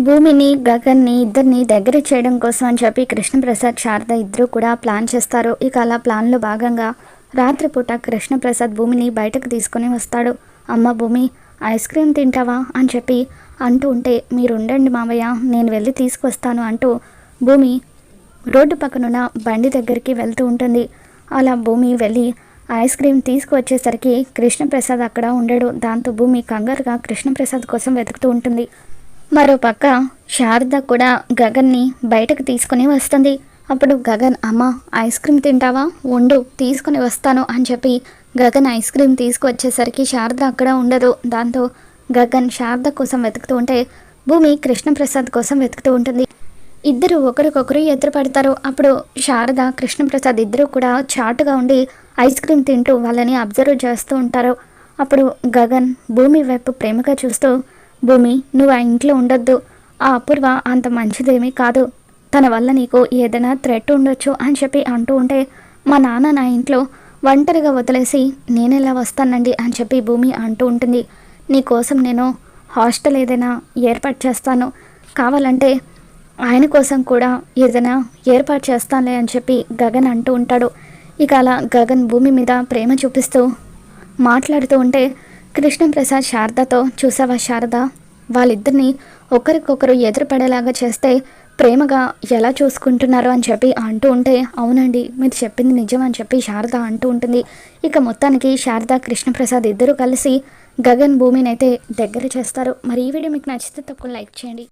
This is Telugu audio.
భూమిని గగన్ని ఇద్దరిని దగ్గర చేయడం కోసం అని చెప్పి కృష్ణప్రసాద్ శారద ఇద్దరు కూడా ప్లాన్ చేస్తారు. ఇక అలా ప్లాన్లో భాగంగా రాత్రిపూట కృష్ణప్రసాద్ భూమిని బయటకు తీసుకొని వస్తాడు. అమ్మ భూమి ఐస్ క్రీమ్ తింటావా? అని చెప్పి అంటూ ఉంటే మీరు ఉండండి నేను వెళ్ళి తీసుకొస్తాను అంటూ భూమి రోడ్డు పక్కనున్న బండి దగ్గరికి వెళ్తూ ఉంటుంది. అలా భూమి వెళ్ళి ఐస్ క్రీమ్ తీసుకువచ్చేసరికి కృష్ణప్రసాద్ అక్కడ ఉండడు. దాంతో భూమి కంగారుగా కృష్ణప్రసాద్ కోసం వెతుకుతూ ఉంటుంది. మరో పక్క శారద కూడా గగన్ని బయటకు తీసుకుని వస్తుంది. అప్పుడు గగన్ అమ్మ ఐస్ క్రీమ్ తింటావా? ఉండు తీసుకుని వస్తాను అని చెప్పి గగన్ ఐస్ క్రీమ్ తీసుకువచ్చేసరికి శారద అక్కడ ఉండదు. దాంతో గగన్ శారద కోసం వెతుకుతూ ఉంటే భూమి కృష్ణప్రసాద్ కోసం వెతుకుతూ ఉంటుంది. ఇద్దరు ఒకరికొకరు ఎదురుపడతారు. అప్పుడు శారద కృష్ణప్రసాద్ ఇద్దరు కూడా చాటుగా ఉండి ఐస్ క్రీమ్ తింటూ వాళ్ళని అబ్జర్వ్ చేస్తూ ఉంటారు. అప్పుడు గగన్ భూమి వైపు ప్రేమగా చూస్తూ భూమి నువ్వు ఆ ఇంట్లో ఉండొద్దు. ఆ అపూర్వ అంత మంచిదేమీ కాదు. తన వల్ల నీకు ఏదైనా థ్రెట్ ఉండొచ్చు అని చెప్పి అంటూ ఉంటే మా నాన్న నా ఇంట్లో ఒంటరిగా వదిలేసి నేనెలా వస్తానండి అని చెప్పి భూమి అంటూ ఉంటుంది. నీకోసం నేను హాస్టల్ ఏదైనా ఏర్పాటు చేస్తాను. కావాలంటే ఆయన కోసం కూడా ఏదైనా ఏర్పాటు చేస్తానులే అని చెప్పి గగన్ అంటూ ఉంటాడు. ఇక అలా గగన్ భూమి మీద ప్రేమ చూపిస్తూ మాట్లాడుతూ ఉంటే కృష్ణప్రసాద్ శారదతో చూసావా శారద? వాళ్ళిద్దరిని ఒకరికొకరు ఎదురుపడేలాగా చేస్తే ప్రేమగా ఎలా చూసుకుంటున్నారో అని చెప్పి అంటూ ఉంటే అవునండి మీరు చెప్పింది నిజం అని చెప్పి శారద అంటూ ఉంటుంది. ఇక మొత్తానికి శారద కృష్ణప్రసాద్ ఇద్దరు కలిసి గగన్ భూమిని అయితే దగ్గర చేస్తారు. మరి ఈ వీడియో మీకు నచ్చితే తప్పకుండా లైక్ చేయండి.